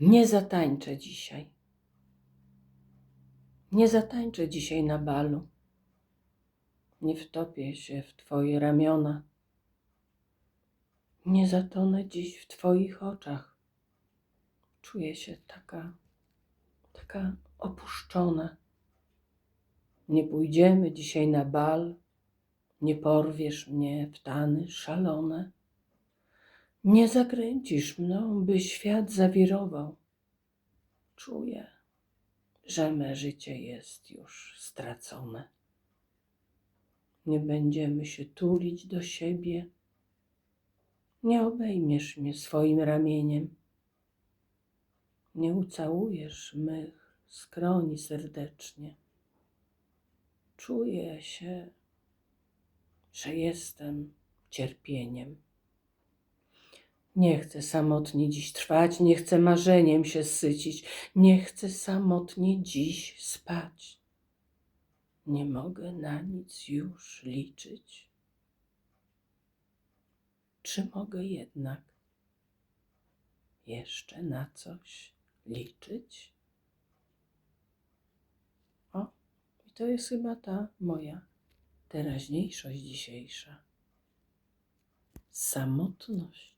Nie zatańczę dzisiaj. Nie zatańczę dzisiaj na balu. Nie wtopię się w Twoje ramiona. Nie zatonę dziś w Twoich oczach. Czuję się taka, taka opuszczona. Nie pójdziemy dzisiaj na bal. Nie porwiesz mnie w tany szalone. Nie zakręcisz mną, by świat zawirował. Czuję, że me życie jest już stracone. Nie będziemy się tulić do siebie. Nie obejmiesz mnie swoim ramieniem. Nie ucałujesz mych skroni serdecznie. Czuję się, że jestem cierpieniem. Nie chcę samotnie dziś trwać, nie chcę marzeniem się sycić, nie chcę samotnie dziś spać. Nie mogę na nic już liczyć. Czy mogę jednak jeszcze na coś liczyć? O, i to jest chyba ta moja teraźniejszość dzisiejsza. Samotność.